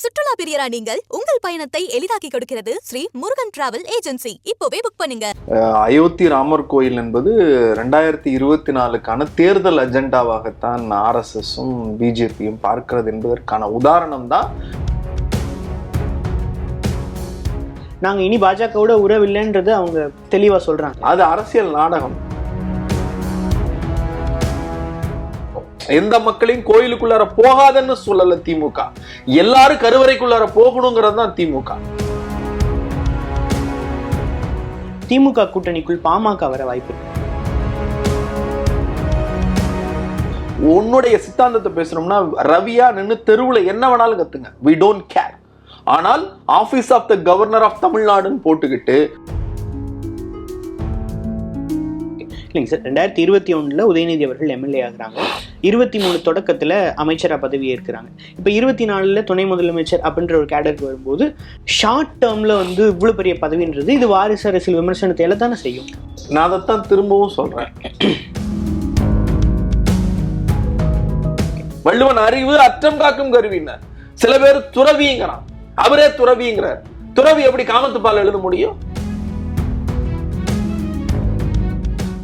சுற்றுலா பிரியரா நீங்கள் உங்கள் பயணத்தை எளிதாக்கி கொடுக்கிறது ஸ்ரீ முருகன் டிராவல் ஏஜென்சி. இப்போவே புக் பண்ணுங்க. அயோத்தி ராமர் கோயில் என்பது ரெண்டாயிரத்தி இருபத்தி நாலுக்கான தேர்தல் அஜெண்டாவாகத்தான் ஆர்எஸ்எஸும் பிஜேபியும் பார்க்கிறது என்பதற்கான உதாரணம் தான். நாங்க இனி பாஜகவோட உறவில்லைன்றது அவங்க தெளிவா சொல்றாங்க. அது அரசியல் நாடகம். எந்த மக்களையும் கோயிலுக்குள்ளார போகாதன்னு சொல்லல திமுக. எல்லாரும் கருவறைக்குள்ளார போகணுங்கிறது தான் திமுக. திமுக கூட்டணிக்குள் பாமக வர வாய்ப்பு உன்னுடைய சித்தாந்தத்தை பேசணும்னா ரவியா நின்னு தெருவுல என்ன வேணாலும் கத்துங்க. வி டோன்ட் கேர் ஆனால் office of the governor of தமிழ்நாடுன்னு போட்டுக்கிட்டு இல்லைங்க சார் ரெண்டாயிரத்தி இருபத்தி ஒன்றில் உதயநிதி அவர்கள் எம்எல்ஏ ஆகுறாங்க. இருபத்தி மூணு தொடக்கத்தில் அமைச்சராக பதவி ஏற்கிறாங்க இப்போ இருபத்தி நாலில் துணை முதலமைச்சர் அப்படின்ற ஒரு கேடருக்கு வரும்போது ஷார்ட் டேர்மில் வந்து இவ்வளோ பெரிய பதவின்றது இது வாரிசு அரசியல் விமர்சனத்தை எல்லாம் தானே செய்யும். நான் அதைத்தான் திரும்பவும் சொல்கிறேன் வள்ளுவன் அறிவு அற்றம் காக்கும் கருவின்னு சில பேர் துறவிங்கிறான். அவரே துறவிங்கிறார். துறவி எப்படி காமத்து பால் எழுத முடியும்?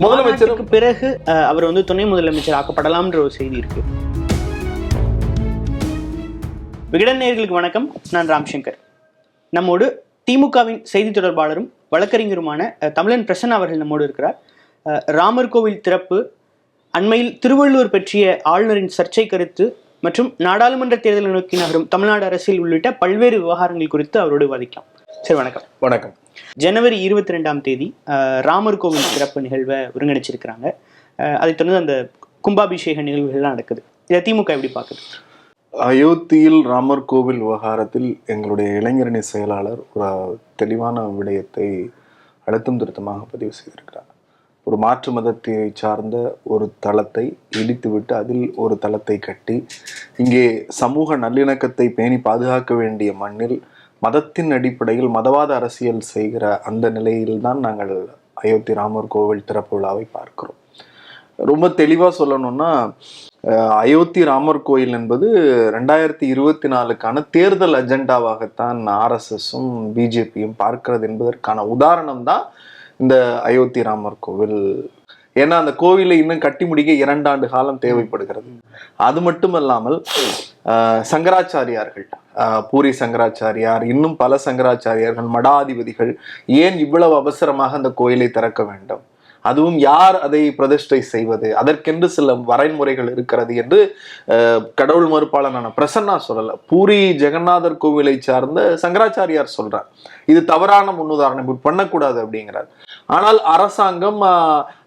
முதலமைச்சர் மாநாட்டுக்கு பிறகு அவர் வந்து துணை முதலமைச்சர் ஆக்கப்படலாம்ன்ற ஒரு செய்தி இருக்கு. விகடன் வணக்கம். நான் ராம்சங்கர். நம்மோடு திமுகவின் செய்தி தொடர்பாளரும் வழக்கறிஞருமான தமிழன் பிரசன்னா அவர்கள் நம்மோடு இருக்கிறார். ராமர் கோவில் திறப்பு அண்மையில் திருவள்ளூர் பற்றிய ஆளுநரின் சர்ச்சை கருத்து மற்றும் நாடாளுமன்ற தேர்தலை நோக்கி நகரும் தமிழ்நாடு அரசியல் உள்ளிட்ட பல்வேறு விவகாரங்கள் குறித்து அவரோடு விவாதிக்கலாம். சரி வணக்கம். வணக்கம். ஜனவரி இருபத்தி ரெண்டாம் தேதி ராமர் கோவில் சிறப்பு நிகழ்வை ஒருங்கிணைச்சிருக்கிறாங்க. அதைத் தொடர்ந்து அந்த கும்பாபிஷேக நிகழ்வுகள்லாம் நடக்குது. இதை திமுக எப்படி பார்க்குது? அயோத்தியில் ராமர் கோவில் விவகாரத்தில் எங்களுடைய இளைஞரணி செயலாளர் ஒரு தெளிவான விடயத்தை அழுத்தம் திருத்தமாக பதிவு செய்திருக்கிறார். ஒரு மாற்று மதத்தை சார்ந்த ஒரு தளத்தை இடித்துவிட்டு அதில் ஒரு தளத்தை கட்டி இங்கே சமூக நல்லிணக்கத்தை பேணி பாதுகாக்க வேண்டிய மண்ணில் மதத்தின் அடிப்படையில் மதவாத அரசியல் செய்கிற அந்த நிலையில்தான் நாங்கள் அயோத்தி ராமர் கோவில் திறப்பு விழாவை பார்க்கிறோம். ரொம்ப தெளிவாக சொல்லணும்னா அயோத்தி ராமர் கோயில் என்பது ரெண்டாயிரத்தி இருபத்தி நாலுக்கான தேர்தல் அஜெண்டாவாகத்தான் ஆர்எஸ்எஸும் பிஜேபியும் பார்க்கிறது என்பதற்கான உதாரணம் தான் இந்த அயோத்தி ராமர் கோவில். ஏன்னா அந்த கோவிலை இன்னும் கட்டி முடிக்க இரண்டாண்டு காலம் தேவைப்படுகிறது. அது மட்டும் இல்லாமல் சங்கராச்சாரியார்கள் பூரி சங்கராச்சாரியார் இன்னும் பல சங்கராச்சாரியார்கள் மடாதிபதிகள் ஏன் இவ்வளவு அவசரமாக அந்த கோயிலை திறக்க வேண்டும்? அதுவும் யார் அதை பிரதிஷ்டை செய்வது? அதற்கென்று சில வரைமுறைகள் இருக்கிறது என்று அஹ், கடவுள் மறுப்பாளனான பிரசன்னா சொல்லல. பூரி ஜெகநாதர் கோவிலை சார்ந்த சங்கராச்சாரியார் சொல்றார். இது தவறான முன்னுதாரணம் இப்படி பண்ணக்கூடாது அப்படிங்கிறார். ஆனால் அரசாங்கம்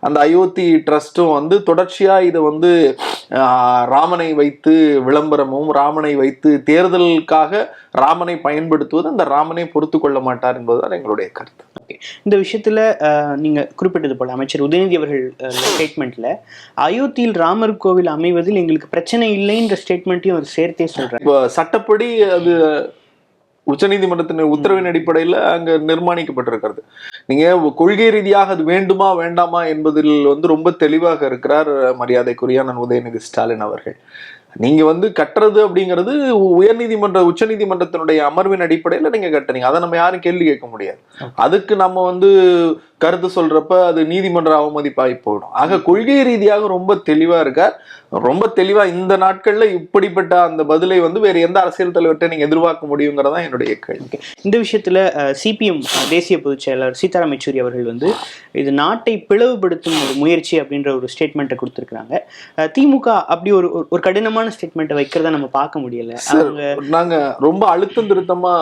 அந்த அயோத்தி ட்ரஸ்ட்டும் வந்து தொடர்ச்சியா இதை வந்து ராமனை வைத்து விளம்பரமும் ராமனை வைத்து தேர்தலுக்காக ராமனை பயன்படுத்துவது அந்த ராமனை பொறுத்து கொள்ள மாட்டார் என்பதுதான் எங்களுடைய கருத்து. இந்த விஷயத்துல நீங்க குறிப்பிட்டது போல அமைச்சர் உதயநிதி அவர்கள் ஸ்டேட்மெண்ட்ல அயோத்தியில் ராமர் கோவில் அமைவதில் எங்களுக்கு பிரச்சனை இல்லைன்ற ஸ்டேட்மெண்ட்டையும் அவர் சேர்த்தே சொல்றாரு. சட்டப்படி அது உச்சநீதிமன்றத்தின் உத்தரவின் அடிப்படையில் அங்க நிர்மாணிக்கப்பட்டிருக்கிறது. நீங்க கொள்கை ரீதியாக அது வேண்டுமா வேண்டாமா என்பதில் வந்து ரொம்ப தெளிவாக இருக்கிறார் மரியாதைக்குரிய நான் உதயநிதி ஸ்டாலின் அவர்கள். நீங்க வந்து கட்டுறது அப்படிங்கிறது உயர்நீதிமன்ற உச்சநீதிமன்றத்தினுடைய அமர்வின் அடிப்படையில் நீங்க கட்டுறீங்க அதை நம்ம யாரும் கேள்வி கேட்க முடியாது. அதுக்கு நம்ம வந்து கருத்து சொல்றப்ப அது நீதிமன்ற அவமதிப்பாகி போயிடும். ஆக கொள்கை ரீதியாக ரொம்ப தெளிவா இருக்கார். ரொம்ப தெளிவா இந்த நாட்கள்ல இப்படிப்பட்ட அந்த பதிலை வந்து வேற எந்த அரசியல் தலைவர்கிட்ட நீங்க எதிர்பார்க்க முடியுங்கிறதா என்னுடைய கேள்வி. இந்த விஷயத்துல சிபிஎம் தேசிய பொதுச் செயலாளர் சீதாராம் யெச்சூரி அவர்கள் வந்து இது நாட்டை பிளவுபடுத்தும் ஒரு முயற்சி அப்படின்ற ஒரு ஸ்டேட்மெண்ட்டை கொடுத்திருக்காங்க திமுக அப்படி ஒரு ஒரு- ஒரு கடினமான ஸ்டேட்மெண்ட்டை வைக்கிறத நம்ம பார்க்க முடியல. நாங்க ரொம்ப அழுத்தம் திருத்தமா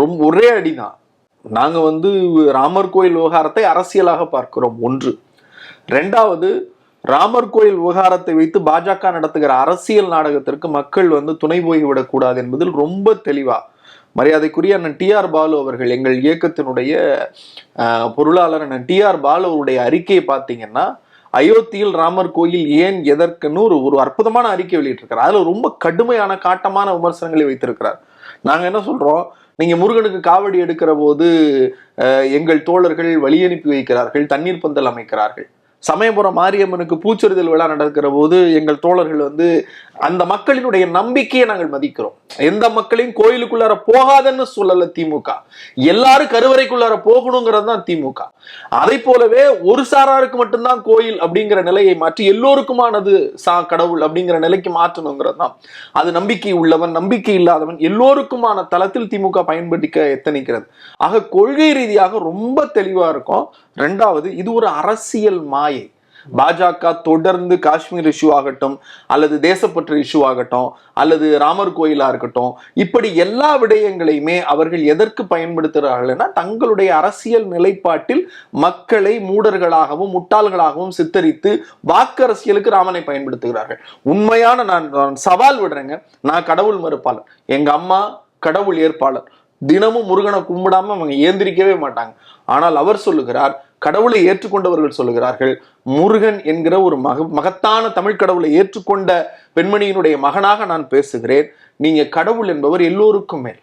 ரொம்ப ஒரே அடிதான். நாங்க வந்து ராமர் கோயில் விவகாரத்தை அரசியலாக பார்க்கிறோம் ஒன்று. ரெண்டாவது ராமர் கோயில் விவகாரத்தை வைத்து பாஜக நடத்துகிற அரசியல் நாடகத்திற்கு மக்கள் வந்து துணை போய்விடக்கூடாது என்பதில் ரொம்ப தெளிவா மரியாதைக்குரிய அண்ணன் டி ஆர் பாலு அவர்கள் எங்கள் இயக்கத்தினுடைய பொருளாளர் அண்ணன் டி ஆர் பாலு அவருடைய அறிக்கையை பார்த்தீங்கன்னா அயோத்தியில் ராமர் கோயில் ஏன் எதற்குன்னு ஒரு ஒரு அற்புதமான அறிக்கை வெளியிட்டிருக்கார் அதுல ரொம்ப கடுமையான காட்டமான விமர்சனங்களை வைத்திருக்கிறார். நாங்க என்ன சொல்றோம்? நீங்க முருகனுக்கு காவடி எடுக்கிற போது எங்கள் தோழர்கள் வழி அனுப்பி வைக்கிறார்கள் தண்ணீர் பந்தல் அமைக்கிறார்கள். சமயபுரம் மாரியம்மனுக்கு பூச்சொரிதல் விழா நடக்கிற போது எங்கள் தோழர்கள் வந்து அந்த மக்களினுடைய நம்பிக்கையை நாங்கள் மதிக்கிறோம். எந்த மக்களையும் கோயிலுக்குள்ளார போகாதன்னு சொல்லல திமுக. எல்லாரும் கருவறைக்குள்ளார போகணுங்கிறது தான் திமுக. அதை போலவே ஒரு சாராருக்கு மட்டும்தான் கோயில் அப்படிங்கிற நிலையை மாற்றி எல்லோருக்குமானது சா கடவுள் அப்படிங்கிற நிலைக்கு மாற்றணுங்கிறது தான். அது நம்பிக்கை உள்ளவன் நம்பிக்கை இல்லாதவன் எல்லோருக்குமான தளத்தில் திமுக பயன்படுத்திக்க எத்தனிக்கிறது. ஆக கொள்கை ரீதியாக ரொம்ப தெளிவா இருக்கும். ரெண்டாவது இது ஒரு அரசியல் மாயை. பாஜக தொடர்ந்து காஷ்மீர் இஷ்யூ ஆகட்டும் அல்லது தேசப்பற்று இஷ்யூ ஆகட்டும் அல்லது ராமர் கோயிலா இருக்கட்டும் இப்படி எல்லா விடயங்களையுமே அவர்கள் எதற்கு பயன்படுத்துகிறார்கள்னா தங்களுடைய அரசியல் நிலைப்பாட்டில் மக்களை மூடர்களாகவும் முட்டாள்களாகவும் சித்தரித்து வாக்கு அரசியலுக்கு ராமனை பயன்படுத்துகிறார்கள். உண்மையான நான் நான் சவால் விடுறேங்க. நான் கடவுள் மறுப்பாளர். எங்க அம்மா கடவுள் ஏற்பாளர். தினமும் முருகனை கும்பிடாம அவங்க ஏந்திரிக்கவே மாட்டாங்க. ஆனால் அவர் சொல்லுகிறார் கடவுளை ஏற்றுக்கொண்டவர்கள் சொல்லுகிறார்கள் முருகன் என்கிற ஒரு மக மகத்தான தமிழ் கடவுளை ஏற்றுக்கொண்ட பெண்மணியினுடைய மகனாக நான் பேசுகிறேன். நீங்க கடவுள் என்பவர் எல்லோருக்கும் மேல்.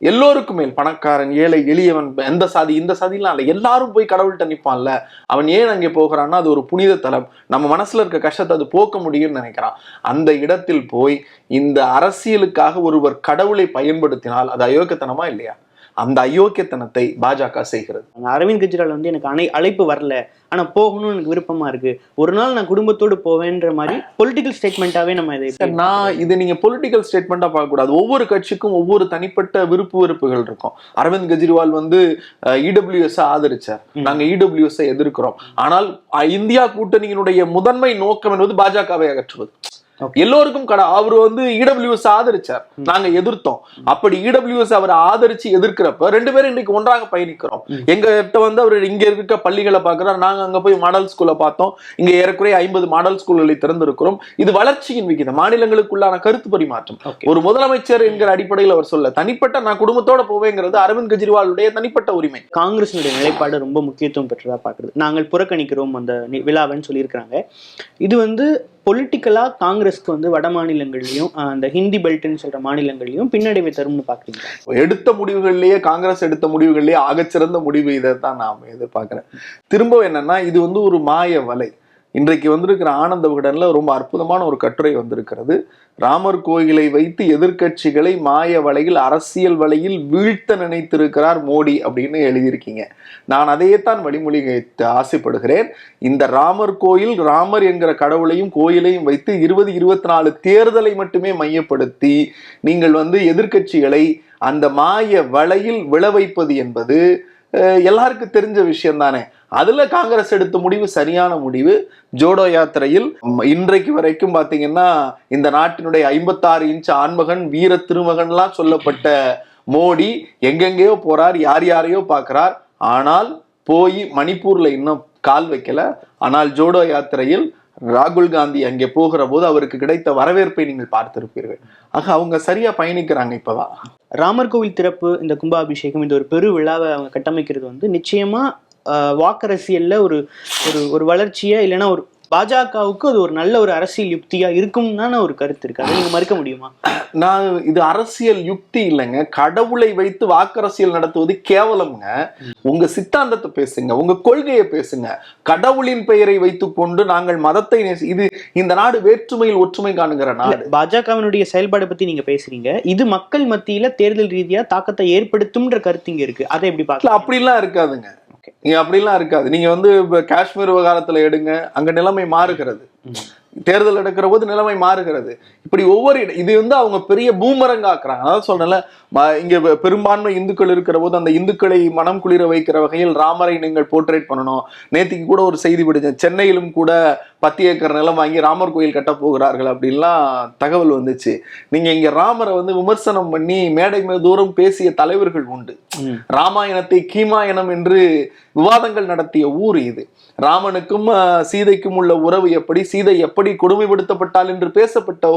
எல்லோருக்கும் மேல். பணக்காரன் ஏழை எளியவன் எந்த சாதி இந்த சாதிலாம் இல்லை. எல்லாரும் போய் கடவுள்கிட்ட நிற்பான்ல அவன் ஏன் அங்கே போகிறான்னா அது ஒரு புனித தலம். நம்ம மனசுல இருக்க கஷ்டத்தை அது போக்க முடியும்னு நினைக்கிறான். அந்த இடத்தில் போய் இந்த அரசியலுக்காக ஒருவர் கடவுளை பயன்படுத்தினால் அது அயோக்கியத்தனமா இல்லையா? அந்த அயோக்கியத்தனத்தை பாஜக செய்கிறது. அரவிந்த் கெஜ்ரிவால் வந்து எனக்கு அணை அழைப்பு வரல. ஆனா போகணும்னு எனக்கு விருப்பமா இருக்கு. ஒரு நாள் நான் குடும்பத்தோடு போவேன்ற மாதிரி பொலிட்டிக்கல் ஸ்டேட்மெண்ட்டாவே நம்ம இதை நான் இது நீங்க பொலிட்டிக்கல் ஸ்டேட்மெண்டா பார்க்க கூடாது ஒவ்வொரு கட்சிக்கும் ஒவ்வொரு தனிப்பட்ட விருப்பு வெறுப்புகள் இருக்கும். அரவிந்த் கெஜ்ரிவால் வந்து இடபிள்யூஎஸ் ஆதரிச்சார். நாங்க இடபிள்யூஎஸ் எதிர்க்கிறோம். ஆனால் இந்தியா கூட்டணியினுடைய முதன்மை நோக்கம் என்பது பாஜகவை அகற்றுவது. எல்லோருக்கும் கடை. அவர் வந்து இடபிள்யூஎஸ் ஆதரிச்சார். நாங்க எதிர்த்தோம். அப்படி இடபிள்யூஎஸ் அவர் ஆதரிச்சு எதிர்க்கிறப்ப ரெண்டு பேரும் இன்னைக்கு ஒன்றாக பயணிக்கிறோம். எங்க கிட்ட வந்து அவர் இங்க இருக்க பள்ளிகளை பார்க்கிறார். நாங்க அங்க போய் மாடல் ஸ்கூலை பார்த்தோம். இங்க ஏறக்குறைய ஐம்பது மாடல் ஸ்கூல்களை திறந்திருக்கிறோம். இது வளர்ச்சியின் விகிதம். மாநிலங்களுக்குள்ளான கருத்து பரிமாற்றம். ஒரு முதலமைச்சர் என்கிற அடிப்படையில் அவர் சொல்ல தனிப்பட்ட நான் குடும்பத்தோட போவேங்கிறது அரவிந்த் கெஜ்ரிவாலுடைய தனிப்பட்ட உரிமை. காங்கிரஸினுடைய நிலைப்பாடு ரொம்ப முக்கியத்துவம் பெற்றதா பார்க்குறது. நாங்கள் புறக்கணிக்கிறோம் அந்த விழாவைன்னு சொல்லியிருக்கிறாங்க. இது வந்து பொலிட்டிக்கலாக காங்கிரஸ்க்கு வந்து வட மாநிலங்கள்லையும் அந்த ஹிந்தி பெல்ட்னு சொல்கிற மாநிலங்கள்லையும் பின்னடைவை தரும்னு பார்க்குறீங்க எடுத்த முடிவுகள்லேயே காங்கிரஸ் எடுத்த முடிவுகள்லேயே ஆகச்சிறந்த முடிவு இதை தான் நான் எதிர்பார்க்குறேன். திரும்ப என்னன்னா இது வந்து ஒரு மாய வலை. இன்றைக்கு வந்திருக்கிற ஆனந்த விகடனில் ரொம்ப அற்புதமான ஒரு கட்டுரை வந்திருக்கிறது. ராமர் கோயிலை வைத்து எதிர்க்கட்சிகளை மாய வலையில் அரசியல் வலையில் வீழ்த்த நினைத்திருக்கிறார் மோடி அப்படின்னு எழுதியிருக்கீங்க. நான் அதையே தான் வழிமொழி ஆசைப்படுகிறேன். இந்த ராமர் கோயில் ராமர் என்கிற கடவுளையும் கோயிலையும் வைத்து இருபது இருபத்தி நாலு தேர்தலை மட்டுமே மையப்படுத்தி நீங்கள் வந்து எதிர்க்கட்சிகளை அந்த மாய வலையில் விழ வைப்பது என்பது எல்லாருக்கும் தெரிஞ்ச விஷயம் தானே. அதுல காங்கிரஸ் எடுத்த முடிவு சரியான முடிவு. ஜோடோ யாத்திரையில் இன்றைக்கு வரைக்கும் பாத்தீங்கன்னா இந்த நாட்டினுடைய ஐம்பத்தாறு இன்ச் ஆண்மகன் வீர திருமகன்லாம் சொல்லப்பட்ட மோடி எங்கெங்கேயோ போறார் யார் யாரையோ பார்க்கிறார் ஆனால் போய் மணிப்பூர்ல இன்னும் கால் வைக்கல. ஆனால் ஜோடோ யாத்திரையில் ராகுல் காந்தி அங்கே போகிற போது அவருக்கு கிடைத்த வரவேற்பை நீங்கள் பார்த்திருப்பீர்கள். ஆக அவங்க சரியா பயணிக்கிறாங்க இப்பதான் ராமர் கோவில் திறப்பு இந்த கும்பாபிஷேகம் இந்த ஒரு பெரு விழாவை அவங்க கட்டமைக்கிறது வந்து நிச்சயமா ஆஹ், வாக்கரசியல்ல ஒரு ஒரு ஒரு வளர்ச்சியை இல்லைன்னா ஒரு பாஜகவுக்கு அது ஒரு நல்ல ஒரு அரசியல் யுக்தியா இருக்கும்னு ஒரு கருத்து இருக்கு. அதை நீங்க மறுக்க முடியுமா? நான் இது அரசியல் யுக்தி இல்லைங்க. கடவுளை வைத்து வாக்கரசியல் நடத்துவது கேவலம்ங்க. உங்க சித்தாந்தத்தை பேசுங்க. உங்க கொள்கையை பேசுங்க. கடவுளின் பெயரை வைத்துக்கொண்டு நாங்கள் மதத்தை நேசி இது இந்த நாடு வேற்றுமையில் ஒற்றுமை காணுகிற நாடு. பாஜகவினுடைய செயல்பாடை பத்தி நீங்க பேசுறீங்க. இது மக்கள் மத்தியில தேர்தல் ரீதியா தாக்கத்தை ஏற்படுத்தும்ன்ற கருத்து இங்க இருக்கு. அதை எப்படி பார்க்கலாம் அப்படிலாம் இருக்காதுங்க. இங்கே அப்படிலாம் இருக்காது. நீங்க வந்து இப்போ காஷ்மீர் விவகாரத்துல எடுங்க அங்க நிலைமை மாறுகிறது. தேர்தல் எடுக்கிற போது நிலைமை மாறுகிறது. இப்படி ஒவ்வொரு இது வந்து அவங்க பெரிய பூமரங்காக்குறாங்க அதாவது சொன்னல இங்க பெரும்பான்மை இந்துக்கள் இருக்கிற போது அந்த இந்துக்களை மனம் குளிர வைக்கிற வகையில் ராமரை நீங்கள் போர்ட்ரேட் பண்ணணும். நேத்திக்கு கூட ஒரு செய்தி படிச்சேன் சென்னையிலும் கூட பத்து ஏக்கர் நிலம் வாங்கி ராமர் கோயில் கட்ட போகிறார்கள் அப்படின்லாம் தகவல் வந்துச்சு. நீங்க இங்க ராமரை வந்து விமர்சனம் பண்ணி மேடை மேல் தூரம் பேசிய தலைவர்கள் உண்டு. ராமாயணத்தை கீமாயணம் என்று விவாதங்கள் நடத்திய ஊர் இது. ராமனுக்கும் சீதைக்கும் உள்ள உறவு எப்படி சீதை எப்படி கொடுமைப்படுத்தப்பட்டாள் என்று பேசப்பட்ட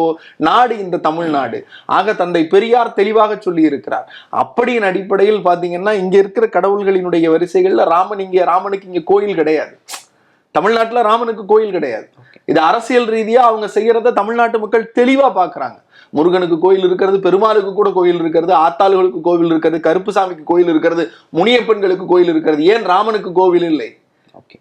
நாடு இந்த தமிழ்நாடு. ஆக தந்தை பெரியார் தெளிவாக சொல்லி இருக்கிறார் அப்படியின் அடிப்படையில் பாத்தீங்கன்னா இங்க இருக்கிற கடவுள்களினுடைய வரிசைகள்ல ராமன் இங்க ராமனுக்கு இங்க கோயில் கிடையாது. தமிழ்நாட்டுல ராமனுக்கு கோயில் கிடையாது. இது அரசியல் ரீதியா அவங்க செய்யறத தமிழ்நாட்டு மக்கள் தெளிவா பாக்குறாங்க. முருகனுக்கு கோயில் இருக்கிறது பெருமாளுக்கு கூட கோயில் இருக்கிறது ஆத்தாளுகளுக்கு கோவில் இருக்கிறது கருப்புசாமிக்கு கோயில் இருக்கிறது முனியப்பெண்களுக்கு கோயில் இருக்கிறது. ஏன் ராமனுக்கு கோவில் இல்லை? ஓகே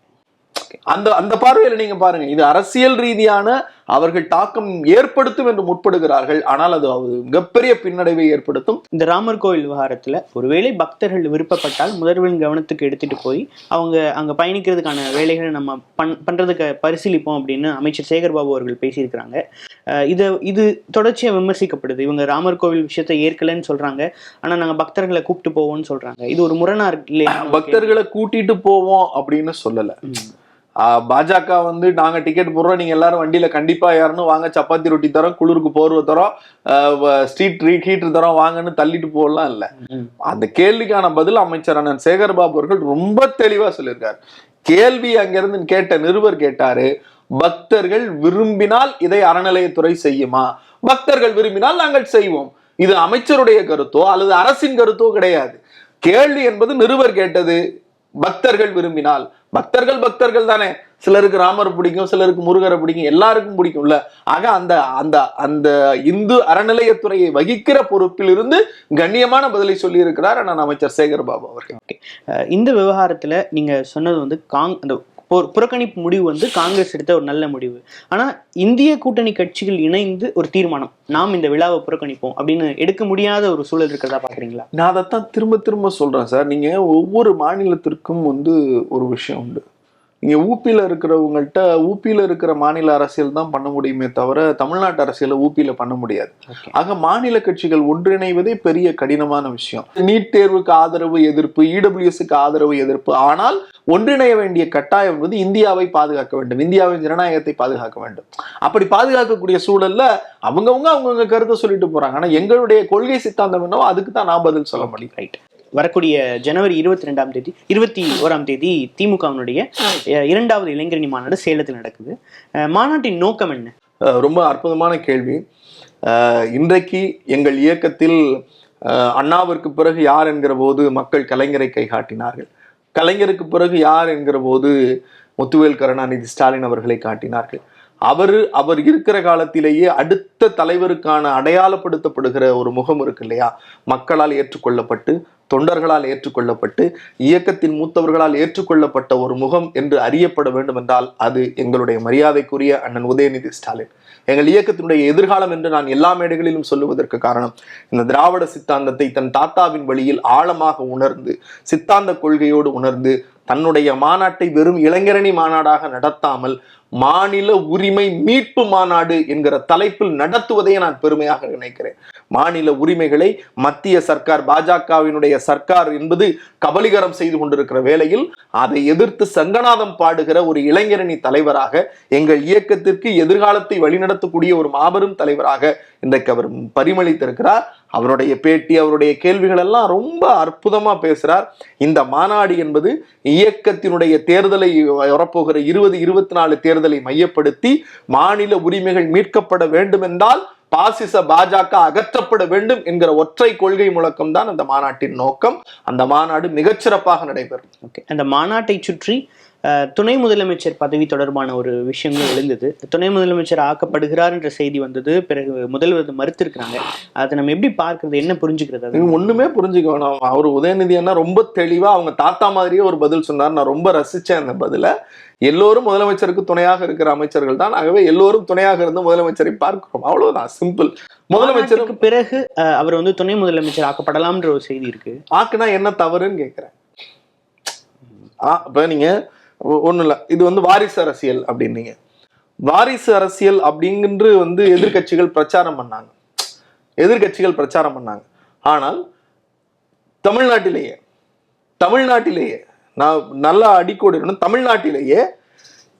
அந்த அந்த பார்வையில நீங்க பாருங்க இது அரசியல் ரீதியான அவர்கள் தாக்கம் ஏற்படுத்தும் என்று முற்படுகிறார்கள் ஆனால் அது மிகப்பெரிய பின்னடைவை ஏற்படுத்தும். இந்த ராமர் கோவில் விவகாரத்துல ஒருவேளை பக்தர்கள் விருப்பப்பட்டால் முதல்வரின் கவனத்துக்கு எடுத்துட்டு போய் அவங்க அங்க பயணிக்கிறதுக்கான வேலைகளை நம்ம பண் பண்றதுக்கு பரிசீலிப்போம் அப்படின்னு அமைச்சர் சேகர் பாபு அவர்கள் பேசியிருக்கிறாங்க. அஹ் இது இது தொடர்ச்சியா விமர்சிக்கப்படுது. இவங்க ராமர் கோவில் விஷயத்தை ஏற்கலன்னு சொல்றாங்க. ஆனா நாங்க பக்தர்களை கூப்பிட்டு போவோம்னு சொல்றாங்க. இது ஒரு முரணா இருக்கு இல்லையா? பக்தர்களை கூட்டிட்டு போவோம் அப்படின்னு சொல்லல. பாஜக வந்து நாங்க டிக்கெட் போடுறோம். நீங்க எல்லாரும் வண்டியில கண்டிப்பா யாருன்னு வாங்க சப்பாத்தி ரொட்டி தரோம் குளிருக்கு போர்வை தரோம் ஸ்ட்ரீட் ஹீட்டர் தரோம் வாங்கன்னு தள்ளிட்டு போகலாம் இல்ல. அந்த கேள்விக்கான பதில் அமைச்சர் அண்ணன் சேகர் பாபு அவர்கள் ரொம்ப தெளிவா சொல்லியிருக்காரு. கேள்வி அங்கிருந்து கேட்ட நிருபர் கேட்டாரு பக்தர்கள் விரும்பினால் இதை அறநிலையத்துறை செய்யுமா? பக்தர்கள் விரும்பினால் நாங்கள் செய்வோம். இது அமைச்சருடைய கருத்தோ அல்லது அரசின் கருத்தோ கிடையாது. கேள்வி என்பது நிருபர் கேட்டது பக்தர்கள் விரும்பினால். பக்தர்கள் பக்தர்கள் தானே. சிலருக்கு ராமர் பிடிக்கும் சிலருக்கு முருகரை பிடிக்கும் எல்லாருக்கும் பிடிக்கும்ல. ஆக அந்த அந்த அந்த இந்து அறநிலையத்துறையை வகிக்கிற பொறுப்பில் இருந்து கண்ணியமான பதிலை சொல்லி இருக்கிறார் நான் அமைச்சர் சேகர் பாபு அவர்கள். இந்த விவகாரத்துல நீங்க சொன்னது வந்து காங் அந்த புறக்கணிப்பு முடிவு வந்து காங்கிரஸ் எடுத்த ஒரு நல்ல முடிவு. ஆனா இந்திய கூட்டணி கட்சிகள் இணைந்து ஒரு தீர்மானம். நாம் இந்த விழாவை புறக்கணிப்போம் அப்படின்னு எடுக்க முடியாத ஒரு சூழல் இருக்கிறதா பாக்குறீங்களா நான் அதைத்தான் திரும்ப திரும்ப சொல்றேன் சார். நீங்க ஒவ்வொரு மாநிலத்திற்கும் வந்து ஒரு விஷயம் உண்டு. நீங்க ஊப்பியில இருக்கிறவங்கள்ட்ட ஊப்பியில இருக்கிற மாநில அரசியல் தான் பண்ண முடியுமே தவிர தமிழ்நாட்டு அரசியலை ஊப்பியில பண்ண முடியாது. ஆக மாநில கட்சிகள் ஒன்றிணைவதே பெரிய கடினமான விஷயம். நீட் தேர்வுக்கு ஆதரவு எதிர்ப்பு இடபிள்யூஎஸ்க்கு ஆதரவு எதிர்ப்பு. ஆனால் ஒன்றிணைய வேண்டிய கட்டாயம் என்பது இந்தியாவை பாதுகாக்க வேண்டும். இந்தியாவின் ஜனநாயகத்தை பாதுகாக்க வேண்டும். அப்படி பாதுகாக்கக்கூடிய சூழல்ல அவங்கவங்க அவங்கவுங்க கருத்தை சொல்லிட்டு போறாங்க. ஆனா எங்களுடைய கொள்கை சித்தாந்தம் என்னவோ அதுக்கு தான் நான் பதில் சொல்ல முடியும். ரைட் வரக்கூடிய ஜனவரி இருபத்தி ரெண்டாம் தேதி இருபத்தி ஓராம் தேதி திமுகவினுடைய இரண்டாவது இளைஞரணி மாநாடு சேலத்தில் நடக்குது. மாநாட்டின் நோக்கம் என்ன? ரொம்ப அற்புதமான கேள்வி. அஹ் இன்றைக்கு எங்கள் இயக்கத்தில் அஹ் அண்ணாவிற்கு பிறகு யார் என்கிற போது மக்கள் கலைஞரை கை காட்டினார்கள். கலைஞருக்கு பிறகு யார் என்கிற போது முத்துவேல் கருணாநிதி ஸ்டாலின் அவர்களை காட்டினார்கள். அவர் அவர் இருக்கிற காலத்திலேயே அடுத்த தலைவருக்கான அடையாளப்படுத்தப்படுகிற ஒரு முகம் இருக்கு இல்லையா? மக்களால் ஏற்றுக்கொள்ளப்பட்டு தொண்டர்களால் ஏற்றுக்கொள்ளப்பட்டு இயக்கத்தின் மூத்தவர்களால் ஏற்றுக்கொள்ளப்பட்ட ஒரு முகம் என்று அறியப்பட வேண்டும் என்றால் அது எங்களுடைய மரியாதைக்குரிய அண்ணன் உதயநிதி ஸ்டாலின். எங்கள் இயக்கத்தினுடைய எதிர்காலம் என்று நான் எல்லா மேடைகளிலும் சொல்லுவதற்கு காரணம் இந்த திராவிட சித்தாந்தத்தை தன் தாத்தாவின் வழியில் ஆழமாக உணர்ந்து சித்தாந்த கொள்கையோடு உணர்ந்து தன்னுடைய மாநாட்டை வெறும் இளைஞரணி மாநாடாக நடத்தாமல் மாநில உரிமை மீட்பு மாநாடு என்கிற தலைப்பில் நடத்துவதையே நான் பெருமையாக நினைக்கிறேன். மாநில உரிமைகளை மத்திய சர்க்கார் பாஜகவினுடைய சர்க்கார் என்பது கபலிகரம் செய்து கொண்டிருக்கிற வேளையில் அதை எதிர்த்து சங்கநாதம் பாடுகிற ஒரு இளைஞரணி தலைவராக எங்கள் இயக்கத்திற்கு எதிர்காலத்தை வழிநடத்தக்கூடிய ஒரு மாபெரும் தலைவராக இன்றைக்கு அவர் பரிமளித்திருக்கிறார். அவருடைய பேட்டி அவருடைய கேள்விகள் எல்லாம் ரொம்ப அற்புதமா பேசுறார். இந்த மாநாடு என்பது இயக்கத்தினுடைய தேர்தலை வரப்போகிற இருபது இருபத்தி நாலு தேர்தலை மையப்படுத்தி மாநில உரிமைகள் மீட்கப்பட வேண்டும் என்றால் பாசிச பாஜக அகற்றப்பட வேண்டும் என்கிற ஒற்றை கொள்கை முழக்கம் தான் அந்த மாநாட்டின் நோக்கம். அந்த மாநாடு மிகச்சிறப்பாக நடைபெறும். ஓகே அந்த மாநாட்டை சுற்றி துணை முதலமைச்சர் பதவி தொடர்பான ஒரு விஷயங்கள் எழுந்தது. துணை முதலமைச்சர் ஆக்கப்படுகிறார் என்ற செய்தி வந்தது. பிறகு முதல்வர் மறுத்திருக்கிறாங்க. அதை நம்ம எப்படி பார்க்கிறது? என்ன புரிஞ்சுக்கிறது ஒண்ணுமே புரிஞ்சுக்க வேணாம். அவர் உதயநிதி அண்ணா ரொம்ப தெளிவா அவங்க தாத்தா மாதிரியே ஒரு பதில் சொன்னார். நான் ரொம்ப ரசிச்சேன் அந்த பதில. எல்லோரும் முதலமைச்சருக்கு துணையாக இருக்கிற அமைச்சர்கள் தான். ஆகவே எல்லோரும் துணையாக இருந்து முதலமைச்சரை பார்க்கிறோம். அவ்வளவுதான். சிம்பிள் முதலமைச்சர் மாநாட்டுக்கு பிறகு அவர் வந்து துணை முதலமைச்சர் ஆக்கப்படலாம்ன்ற ஒரு செய்தி இருக்கு. ஆக்குனா என்ன தவறுன்னு கேட்கிறேன் ஆ இப்ப நீங்க ஒ- ஒண்ணும் இல்ல இது வந்து வாரிசு அரசியல் அப்படின்னீங்க. வாரிசு அரசியல் அப்படிங்கின்று வந்து எதிர்க்கட்சிகள் பிரச்சாரம் பண்ணாங்க. எதிர்க்கட்சிகள் பிரச்சாரம் பண்ணாங்க. ஆனால் தமிழ்நாட்டிலேயே தமிழ்நாட்டிலேயே நான் நல்லா அடிக்கோடு இருக்கணும் தமிழ்நாட்டிலேயே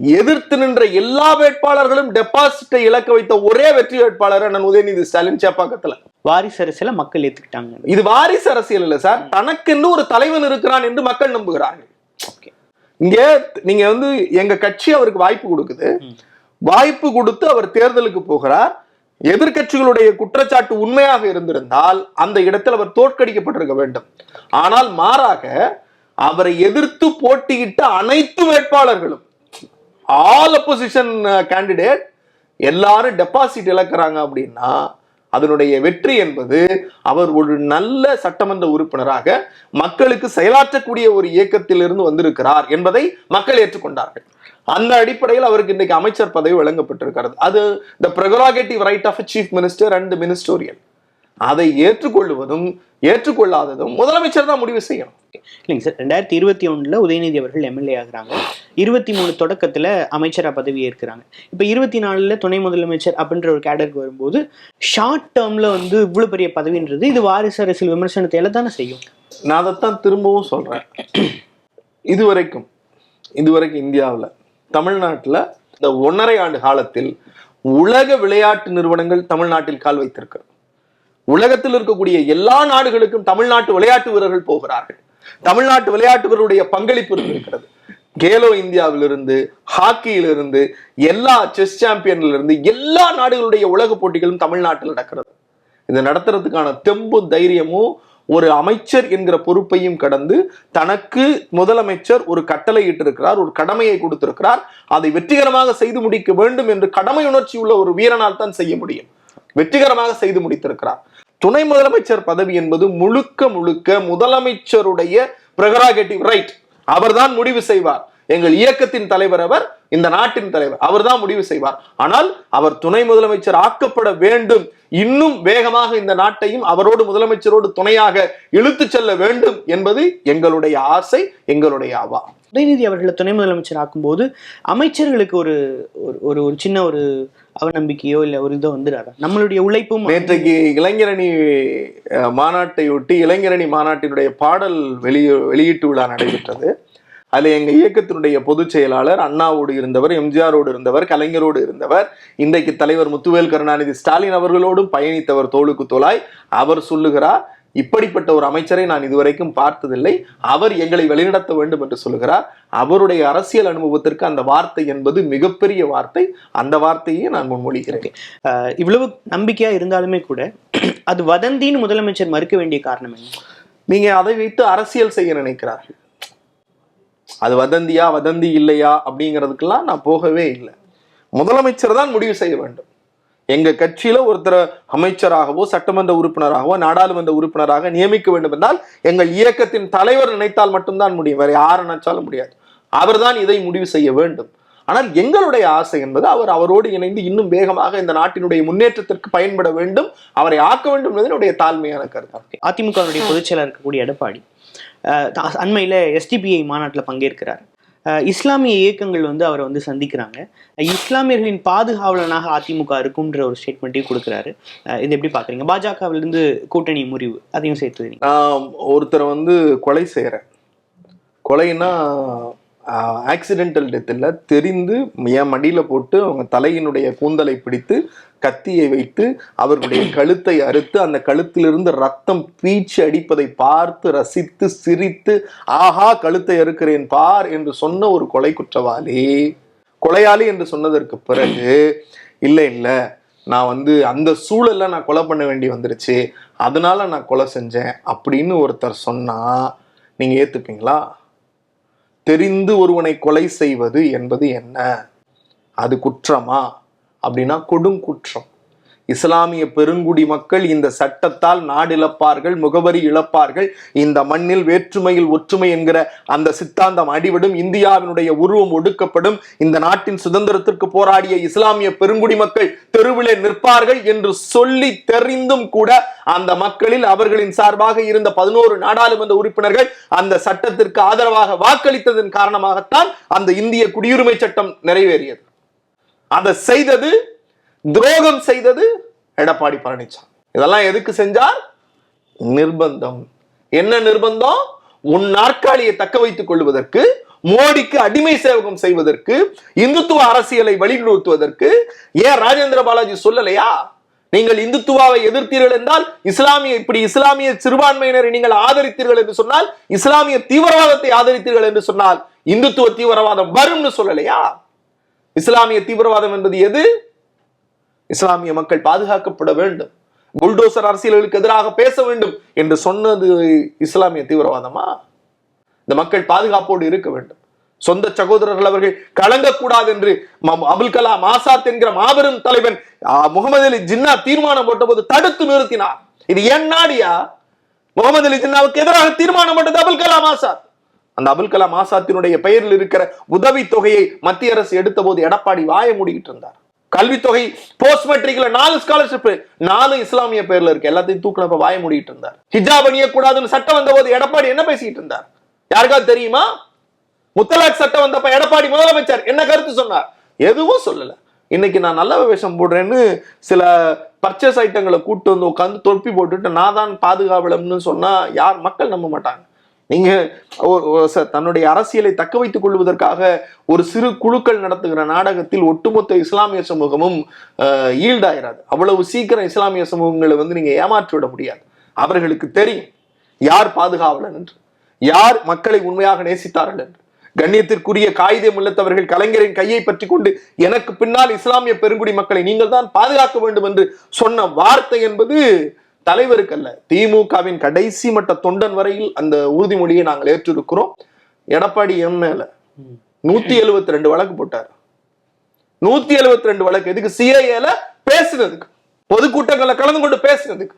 எதிர்த்து நின்ற எல்லா வேட்பாளர்களும் டெபாசிட்டை இழக்க வைத்த ஒரே வெற்றி வேட்பாளர் அண்ணன் உதயநிதி ஸ்டாலின் சேப்பாக்கத்துல. வாரிசு அரசியல மக்கள் ஏத்துக்கிட்டாங்க. இது வாரிசு அரசியல் இல்ல சார். தனக்கென்று ஒரு தலைவன் இருக்கிறான் என்று மக்கள் நம்புகிறார்கள். ஓகே. இங்க நீங்க வந்து எங்க கட்சி அவருக்கு வாய்ப்பு கொடுக்குது. வாய்ப்பு கொடுத்து அவர் தேர்தலுக்கு போகிறார். எதிர்க்கட்சிகளுடைய குற்றச்சாட்டு உண்மையாக இருந்திருந்தால் அந்த இடத்தில் அவர் தோற்கடிக்கப்பட்டிருக்க வேண்டும். ஆனால் மாறாக அவரை எதிர்த்து போட்டியிட்ட அனைத்து வேட்பாளர்களும் ஆல் அப்போசிஷன் கேண்டிடேட் எல்லாரும் டெபாசிட் இழக்கிறாங்க அப்படின்னா அதனுடைய வெற்றி என்பது அவர் ஒரு நல்ல சட்டமன்ற உறுப்பினராக மக்களுக்கு செயலாற்றக்கூடிய ஒரு இயக்கத்திலிருந்து வந்திருக்கிறார் என்பதை மக்கள் ஏற்றுக்கொண்டார்கள். அந்த அடிப்படையில் அவருக்கு இன்றைக்கு அமைச்சர் பதவி வழங்கப்பட்டிருக்கிறது. அது the prerogative right of chief minister and ministerial அதை ஏற்றுக்கொள்வதும் ஏற்றுக்கொள்ளாததும் முதலமைச்சர் தான் முடிவு செய்யணும். இல்லைங்க சார். ரெண்டாயிரத்தி இருபத்தி ஒண்ணுல உதயநிதி அவர்கள் எம்எல்ஏ ஆகிறாங்க. இருபத்தி மூணு தொடக்கத்துல அமைச்சரா பதவி ஏற்கிறாங்க. இப்ப இருபத்தி நாலுல துணை முதலமைச்சர் அப்படின்ற ஒரு கேடருக்கு வரும்போது ஷார்ட் டேர்மில் வந்து இவ்வளவு பெரிய பதவின்றது இது வாரிசு அரசியல் விமர்சனத்தை எல்லாம் தானே செய்யும்? நான் அதைத்தான் திரும்பவும் சொல்றேன். இதுவரைக்கும் இதுவரைக்கும் இந்தியாவில் தமிழ்நாட்டில் இந்த ஒன்றரை ஆண்டு காலத்தில் உலக விளையாட்டு நிறுவனங்கள் தமிழ்நாட்டில் கால் வைத்திருக்கிறது. உலகத்தில் இருக்கக்கூடிய எல்லா நாடுகளுக்கும் தமிழ்நாட்டு விளையாட்டு வீரர்கள் போகிறார்கள். தமிழ்நாட்டு விளையாட்டுகளுடைய பங்களிப்பு இருந்திருக்கிறது கேலோ இந்தியாவிலிருந்து ஹாக்கியிலிருந்து எல்லா செஸ் சாம்பியன்ல இருந்து எல்லா நாடுகளுடைய உலக போட்டிகளும் தமிழ்நாட்டில் நடக்கிறது. இதை நடத்துறதுக்கான தெம்பும் தைரியமும் ஒரு அமைச்சர் என்கிற பொறுப்பையும் கடந்து தனக்கு முதலமைச்சர் ஒரு கட்டளை இட்டிருக்கிறார் ஒரு கடமையை கொடுத்திருக்கிறார். அதை வெற்றிகரமாக செய்து முடிக்க வேண்டும் என்று கடமை உணர்ச்சி உள்ள ஒரு வீரனால் தான் செய்ய முடியும். வெற்றிகரமாக செய்து முடித்திருக்கிறார். துணை முதலமைச்சர் பதவி என்பது முழுக்க முழுக்க முதலமைச்சருடைய பிரகராகட்டிவ் ரைட். அவர்தான் முடிவு செய்வார். எங்கள் இயக்கத்தின் தலைவர் அவர் இந்த நாட்டின் தலைவர். அவர்தான் முடிவு செய்வார். ஆனால் அவர் துணை முதலமைச்சர் ஆக்கப்பட வேண்டும். இன்னும் வேகமாக இந்த நாட்டையும் அவரோடு முதலமைச்சரோடு துணையாக இழுத்து செல்ல வேண்டும் என்பது எங்களுடைய ஆசை எங்களுடைய அவா உதயநிதி அவர்களை துணை முதலமைச்சர் ஆக்கும்போது அமைச்சர்களுக்கு ஒரு ஒரு- ஒரு சின்ன ஒரு அவநம்பிக்கையோ இல்ல ஒரு இதோ வந்துடாதா நம்மளுடைய உழைப்பும் நேற்றைக்கு இளைஞரணி அஹ், மாநாட்டையொட்டி இளைஞரணி மாநாட்டினுடைய பாடல் வெளிய வெளியீட்டு விழா நடைபெற்றது. அதுல எங்க இயக்கத்தினுடைய பொதுச் செயலாளர் அண்ணாவோடு இருந்தவர் எம்ஜிஆரோடு இருந்தவர் கலைஞரோடு இருந்தவர் இன்றைக்கு தலைவர் முத்துவேல் கருணாநிதி ஸ்டாலின் அவர்களோடும் பயணித்தவர் தோளுக்கு தோளாய். அவர் சொல்லுகிறார் இப்படிப்பட்ட ஒரு அமைச்சரை நான் இதுவரைக்கும் பார்த்ததில்லை. அவர் எங்களை வழிநடத்த வேண்டும் என்று சொல்லுகிறார். அவருடைய அரசியல் அனுபவத்திற்கு அந்த வார்த்தை என்பது மிகப்பெரிய வார்த்தை. அந்த வார்த்தையை நான் முன்மொழிகிறேன். இவ்வளவு நம்பிக்கையா இருந்தாலுமே கூட அது வதந்தின்னு முதலமைச்சர் மறுக்க வேண்டிய காரணம் என்ன? நீங்க அதை வைத்து அரசியல் செய்ய நினைக்கிறார்கள். அது வதந்தியா வதந்தி இல்லையா அப்படிங்கிறதுக்கெல்லாம் நான் போகவே இல்லை. முதலமைச்சர் தான் முடிவு செய்ய வேண்டும். எங்க கட்சியில ஒருத்தர் அமைச்சராகவோ சட்டமன்ற உறுப்பினராகவோ நாடாளுமன்ற உறுப்பினராக நியமிக்க வேண்டும் என்றால் எங்கள் இயக்கத்தின் தலைவர் நினைத்தால் மட்டும்தான் முடியும். வேற யார் நினைச்சாலும் முடியாது. அவர்தான் இதை முடிவு செய்ய வேண்டும். ஆனால் எங்களுடைய ஆசை என்பது அவர் அவரோடு இணைந்து இன்னும் வேகமாக இந்த நாட்டினுடைய முன்னேற்றத்திற்கு பயன்பட வேண்டும் அவரை ஆக்க வேண்டும் என்பது என்னுடைய தாழ்மையான கருத்து. அதிமுகவுடைய பொதுச் செயலர் இருக்கக்கூடிய எடப்பாடி அண்மையில எஸ்டிபிஐ மாநாட்டுல பங்கேற்கிறார். இஸ்லாமிய இயக்கங்கள் வந்து அவரை வந்து சந்திக்கிறாங்க. இஸ்லாமியர்களின் பாதுகாவலனாக அதிமுக இருக்கும்ன்ற ஒரு ஸ்டேட்மெண்ட்டையும் கொடுக்குறாரு. இது எப்படி பாக்குறீங்க? பாஜகவிலிருந்து கூட்டணி முறிவு அதையும் சேர்த்து ஒருத்தரை வந்து கொலை செய்கிறேன் கொலைன்னா ஆக்சிடென்டல் டெத் இல்லை தெரிந்து என் மடியில் போட்டு அவங்க தலையினுடைய கூந்தலை பிடித்து கத்தியை வைத்து அவர்களுடைய கழுத்தை அறுத்து அந்த கழுத்திலிருந்து ரத்தம் பீச்சு அடிப்பதை பார்த்து ரசித்து சிரித்து ஆஹா கழுத்தை அறுக்கிறேன் பார் என்று சொன்ன ஒரு கொலை குற்றவாளி. கொலையாளி என்று சொன்னதற்கு பிறகு இல்லை இல்லை நான் வந்து அந்த சூழல்ல நான் கொலை பண்ண வேண்டி வந்துருச்சு. அதனால நான் கொலை செஞ்சேன் அப்படின்னு ஒருத்தர் சொன்னா நீங்க ஏத்துப்பீங்களா? தெரிந்து ஒருவனை கொலை செய்வது என்பது என்ன? அது குற்றமா? அப்படின்னா கொடுங்குற்றம். இஸ்லாமிய பெருங்குடி மக்கள் இந்த சட்டத்தால் நாடு இழப்பார்கள் முகவரி இழப்பார்கள். இந்த மண்ணில் வேற்றுமையில் ஒற்றுமை என்கிற அந்த சித்தாந்தம் அடிவிடும் இந்தியாவினுடைய உருவம் ஒடுக்கப்படும். இந்த நாட்டின் சுதந்திரத்திற்கு போராடிய இஸ்லாமிய பெருங்குடி மக்கள் தெருவிலே நிற்பார்கள் என்று சொல்லி தெரிந்தும் கூட அந்த மக்களில் அவர்களின் சார்பாக இருந்த பதினோரு நாடாளுமன்ற உறுப்பினர்கள் அந்த சட்டத்திற்கு ஆதரவாக வாக்களித்ததன் காரணமாகத்தான் அந்த இந்திய குடியுரிமை சட்டம் நிறைவேறியது. அதை செய்தது துரோகம் செய்தது எடப்பாடி பழனிசாமி இதெல்லாம் எதுக்கு செஞ்சார்? நிர்பந்தம். என்ன நிர்பந்தம்? உன் நாற்காலியை தக்க வைத்துக் கொள்வதற்கு மோடிக்கு அடிமை சேவகம் செய்வதற்கு இந்துத்துவ அரசியலை வழிநடத்துவதற்கு ஏன் ராஜேந்திர பாலாஜி சொல்லலையா? நீங்கள் இந்துத்துவாவை எதிர்த்தீர்கள் என்றால் இஸ்லாமிய இப்படி இஸ்லாமிய சிறுபான்மையினரை நீங்கள் ஆதரித்தீர்கள் என்று சொன்னால் இஸ்லாமிய தீவிரவாதத்தை ஆதரித்தீர்கள் என்று சொன்னால் இந்துத்துவ தீவிரவாதம் வரும்னு சொல்லலையா? இஸ்லாமிய தீவிரவாதம் என்பது எது? இஸ்லாமிய மக்கள் பாதுகாக்கப்பட வேண்டும். புல்டோசர் அரசியல்களுக்கு எதிராக பேச வேண்டும் என்று சொன்னது இஸ்லாமிய தீவிரவாதமா? இந்த மக்கள் பாதுகாப்போடு இருக்க வேண்டும். சொந்த சகோதரர்கள் அவர்கள் கலங்கக்கூடாது என்று அபுல் கலாம் ஆசாத் என்கிற மாபெரும் தலைவன் முகமது அலி ஜின்னா தீர்மானம் போட்டபோது தடுத்து நிறுத்தினார். இது என் நாடியா? முகமது அலி ஜின்னாவுக்கு எதிராக தீர்மானம் போட்டது அபுல் கலாம் ஆசாத். அந்த அபுல் கலாம் ஆசாத்தினுடைய பெயரில் இருக்கிற உதவி தொகையை மத்திய அரசு எடுத்த போது எடப்பாடி வாய மூடிக்கிட்டு இருந்தார். கல்வித்தொகை போஸ்ட் மெட்ரிக்ல நாலு ஸ்காலர்ஷிப் நாலு இஸ்லாமிய பேர்ல இருக்கு. எல்லாத்தையும் தூக்கினப்ப வாய மூடிட்டு இருந்தார். ஹிஜாப் அணியக்கூடாதுன்னு சட்டம் வந்த போது எடப்பாடி என்ன பேசிட்டு இருந்தார்? யாருக்காவது தெரியுமா? முத்தலாக் சட்டம் வந்தப்ப எடப்பாடி முதலமைச்சர் என்ன கருத்து சொன்னார்? எதுவும் சொல்லல. இன்னைக்கு நான் நல்ல வேஷம் போடுறேன்னு சில பர்ச்சேஸ் ஐட்டங்களை கூட்டு வந்து உட்காந்து தொப்பி போட்டுட்டு நான் தான் பாதுகாவலம்னு சொன்னா யார்? மக்கள் நம்ப மாட்டாங்க. நீங்க தன்னுடைய அரசியலை தக்க வைத்துக் கொள்வதற்காக ஒரு சிறு குழுக்கள் நடத்துகிற நாடகத்தில் ஒட்டுமொத்த இஸ்லாமிய சமூகமும் ஆஹ், ஈல்டாயிராது. அவ்வளவு சீக்கிரம் இஸ்லாமிய சமூகங்களை வந்து நீங்க ஏமாற்றி விட முடியாது. அவர்களுக்கு தெரியும் யார் பாதுகாவலன் என்று யார் மக்களை உண்மையாக நேசித்தார்கள் என்று. கண்ணியத்திற்குரிய காகிதம் உள்ளத்தவர்கள் கலைஞரின் கையை பற்றி கொண்டு எனக்கு பின்னால் இஸ்லாமிய பெருங்குடி மக்களை நீங்கள் தான் பாதுகாக்க வேண்டும் என்று சொன்ன வார்த்தை என்பது தலைவருக்கு அல்ல திமுகவின் கடைசி மட்ட தொண்டன் வரையில் அந்த உறுதிமொழியை நாங்கள் ஏற்றிருக்கிறோம். எடப்பாடி எம் மேல. நூத்தி எழுபத்தி ரெண்டு வழக்கு போட்டார். நூத்தி எழுபத்தி ரெண்டு வழக்கு எதுக்கு? சிஐஏல பேசுனதுக்கு. பொதுக்கூட்டங்கள்ல கலந்து கொண்டு பேசுனதுக்கு.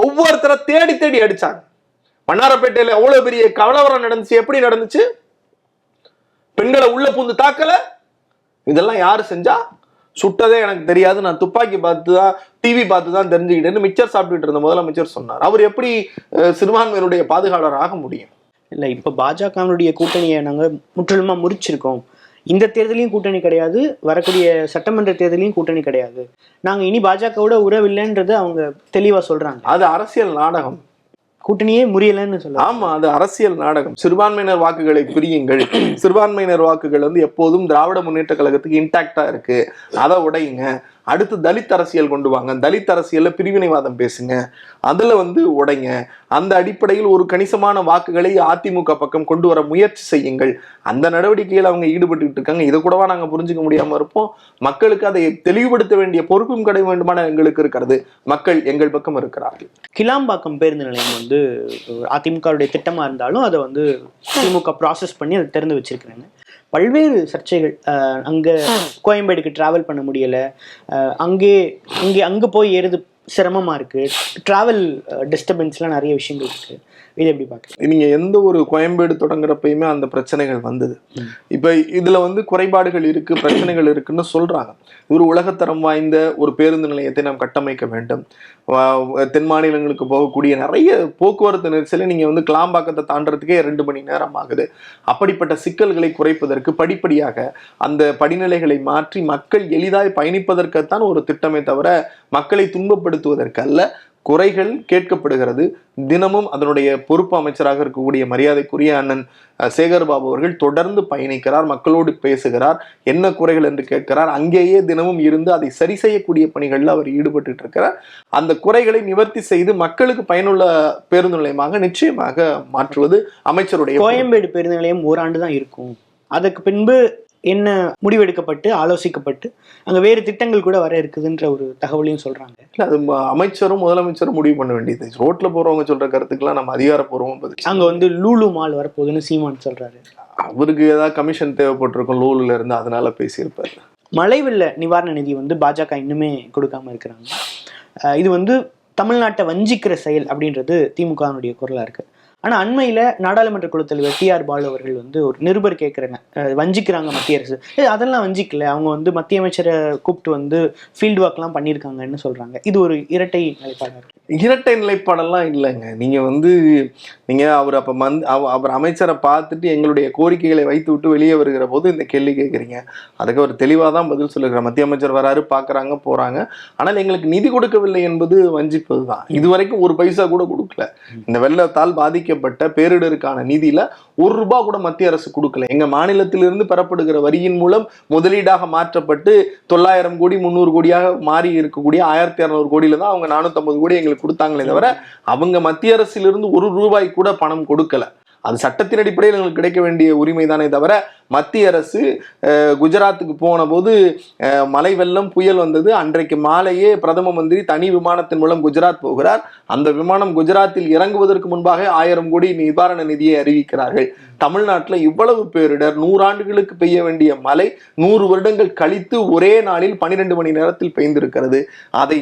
ஒவ்வொருத்தரை தேடி தேடி அடிச்சாங்க. மன்னாரப்பேட்டையில அவ்வளவு பெரிய கலவரம் நடந்துச்சு. எப்படி நடந்துச்சு? பெண்களை உள்ள பூந்து தாக்கல. இதெல்லாம் யாரு செஞ்சா? சுட்டதே எனக்கு தெரியாது. நான் துப்பாக்கி பார்த்து தான் டிவி பார்த்து தான் தெரிஞ்சுக்கிட்டேன்னு மிச்சர் சாப்பிட்டுட்டு இருந்த முதலமைச்சர் சொன்னார். அவர் எப்படி சிறுபான்மையினுடைய பாதுகாவலர் ஆக முடியும்? இல்லை இப்போ பாஜகவினுடைய கூட்டணியை நாங்கள் முற்றிலுமா முறிச்சிருக்கோம். இந்த தேர்தலையும் கூட்டணி கிடையாது. வரக்கூடிய சட்டமன்ற தேர்தலையும் கூட்டணி கிடையாது. நாங்கள் இனி பாஜகவோட உறவில்லைன்றது அவங்க தெளிவாக சொல்கிறாங்க அது அரசியல் நாடகம். கூட்டணியே முறியலைன்னு சொல்ல ஆமா அது அரசியல் நாடகம். சிறுபான்மையினர் வாக்குகளை பிரியுங்கள். சிறுபான்மையினர் வாக்குகள் வந்து எப்போதும் திராவிட முன்னேற்ற கழகத்துக்கு இன்டாக்டா இருக்கு. அதை உடையுங்க. அடுத்து தலித் அரசியல் கொண்டு வாங்க. தலித் அரசியலில் பிரிவினைவாதம் பேசுங்க. அதில் வந்து உடைங்க. அந்த அடிப்படையில் ஒரு கணிசமான வாக்குகளை அதிமுக பக்கம் கொண்டு வர முயற்சி செய்யுங்கள். அந்த நடவடிக்கையில் அவங்க ஈடுபட்டுக்கிட்டு இருக்காங்க. இதை கூடவா நாங்கள் புரிஞ்சுக்க முடியாமல் இருப்போம். மக்களுக்கு அதை தெளிவுபடுத்த வேண்டிய பொறுப்பும் கடை வேண்டுமான எங்களுக்கு இருக்கிறது. மக்கள் எங்கள் பக்கம் இருக்கிறார்கள். கிளாம்பாக்கம் பேருந்து நிலையம் வந்து அதிமுகவுடைய திட்டமாக இருந்தாலும் அதை வந்து திமுக ப்ராசஸ் பண்ணி அதை திறந்து வச்சிருக்கிறாங்க. பல்வேறு சர்ச்சைகள். அங்க கோயம்பேடுக்கு டிராவல் பண்ண முடியல. அங்கே அங்கே அங்கே போய் ஏறுது சிரமமா இருக்கு. டிராவல் டிஸ்டர்பன்ஸ்லாம் நிறைய விஷயங்கள் இருக்கு. இது எப்படி பார்க்குறேன் நீங்க எந்த ஒரு கோயம்பேடு தொடங்குறப்பயுமே அந்த பிரச்சனைகள் வந்தது. இப்ப இதுல வந்து குறைபாடுகள் இருக்கு பிரச்சனைகள் இருக்குன்னு சொல்றாங்க. ஒரு உலகத்தரம் வாய்ந்த ஒரு பேருந்து நிலையத்தை நாம் கட்டமைக்க வேண்டும். தென் மாநிலங்களுக்கு போகக்கூடிய நிறைய போக்குவரத்து நெரிசலை நீங்க வந்து கிளாம்பாக்கத்தை தாண்டறதுக்கே ரெண்டு மணி நேரம் ஆகுது. அப்படிப்பட்ட சிக்கல்களை குறைப்பதற்கு படிப்படியாக அந்த படிநிலைகளை மாற்றி மக்கள் எளிதாய் பயணிப்பதற்குத்தான் ஒரு திட்டமே தவிர மக்களை துன்பப்படுத்துவதற்கு அல்ல குறைகள் கேட்கப்படுகிறது. தினமும் அதனுடைய பொறுப்பு அமைச்சராக இருக்கக்கூடிய மரியாதைக்குரிய அண்ணன் சேகர் பாபு அவர்கள் தொடர்ந்து பயணிக்கிறார் மக்களோடு பேசுகிறார் என்ன குறைகள் என்று கேட்கிறார் அங்கேயே தினமும் இருந்து அதை சரி செய்யக்கூடிய பணிகளில் அவர் ஈடுபட்டு இருக்கிறார். அந்த குறைகளை நிவர்த்தி செய்து மக்களுக்கு பயனுள்ள பேருந்து நிலையமாக நிச்சயமாக மாற்றுவது அமைச்சருடைய கோயம்பேடு பேருந்து நிலையம் ஓராண்டு தான் இருக்கும். அதுக்கு பின்பு என்ன முடிவெடுக்கப்பட்டு ஆலோசிக்கப்பட்டு அங்க வேறு திட்டங்கள் கூட வர இருக்குதுன்ற ஒரு தகவலையும் சொல்றாங்க. இல்ல, அது அமைச்சரும் முதலமைச்சரும் முடிவு பண்ண வேண்டியது. ரோட்ல போறவங்க சொல்ற கருத்துக்கெல்லாம் நம்ம அதிகாரப்பூர்வம் பதில் அங்க வந்து லூலு மால் வரப்போகுதுன்னு சீமான் சொல்றாரு. அவருக்கு ஏதாவது கமிஷன் தேவைப்பட்டிருக்கும் லூலுல இருந்து அதனால பேசியிருப்பாரு. மழை வெள்ள நிவாரண நிதி வந்து பாஜக இன்னுமே கொடுக்காம இருக்கிறாங்க. இது வந்து தமிழ்நாட்டை வஞ்சிக்கிற செயல் அப்படின்றது திமுகவினுடைய குரலா இருக்கு. ஆனா அண்மையில நாடாளுமன்ற குழு தலைவர் டி ஆர் பாலு அவர்கள் வந்து ஒரு நிருபர் கேட்குறாங்க வஞ்சிக்கிறாங்க மத்திய அரசு. அதெல்லாம் வஞ்சிக்கல. அவங்க வந்து மத்திய அமைச்சரை கூப்பிட்டு வந்து ஃபீல்டு ஒர்க்லாம் பண்ணியிருக்காங்கன்னு சொல்றாங்க. இது ஒரு இரட்டை நிலைப்பாடாக இரட்டை நிலைப்பாடெல்லாம் இல்லைங்க. நீங்க வந்து நீங்க அவர் அப்ப மந்த் அவ- அவர் அமைச்சரை பார்த்துட்டு எங்களுடைய கோரிக்கைகளை வைத்து விட்டு வெளியே வருகிற போது இந்த கேள்வி கேட்குறீங்க அதுக்கு அவர் தெளிவாக தான் பதில் சொல்லுகிறார். மத்திய அமைச்சர் வராரு பார்க்கறாங்க போறாங்க. ஆனால் எங்களுக்கு நிதி கொடுக்கவில்லை என்பது வஞ்சிப்பது தான் இதுவரைக்கும் ஒரு பைசா கூட கொடுக்கல. இந்த வெள்ளத்தால் பாதிக்கப்பட்ட பேரிடருக்கான நிதியில ஒரு ரூபாய் கூட மத்திய அரசு கொடுக்கல. எங்க மாநிலத்திலிருந்து பெறப்படுகிற வரியின் மூலம் முதலீடாக மாற்றப்பட்டு தொள்ளாயிரம் கோடி முந்நூறு கோடியாக மாறி இருக்கக்கூடிய ஆயிரத்தி இரநூறு கோடியில தான் அவங்க நானூத்தம்பது கோடி எங்களுக்கு கொடுத்தாங்களே தவிர அவங்க மத்திய அரசிலிருந்து ஒரு ரூபாய் கூட பணம் கொடுக்கல. அது சட்டத்தின் அடிப்படையில் எங்களுக்கு கிடைக்க வேண்டிய உரிமை தானே தவிர மத்திய அரசு குஜராத்துக்கு போன போது மழை வெள்ளம் புயல் வந்தது. அன்றைக்கு மாலையே பிரதம மந்திரி தனி விமானத்தின் மூலம் குஜராத் போகிறார். அந்த விமானம் குஜராத்தில் இறங்குவதற்கு முன்பாக ஆயிரம் கோடி நிவாரண நிதியை அறிவிக்கிறார்கள். தமிழ்நாட்டுல இவ்வளவு பேரிடர் நூறாண்டுகளுக்கு பெய்ய வேண்டிய மழை நூறு வருடங்கள் கழித்து ஒரே நாளில் பன்னிரெண்டு மணி நேரத்தில் பெய்திருக்கிறது அதை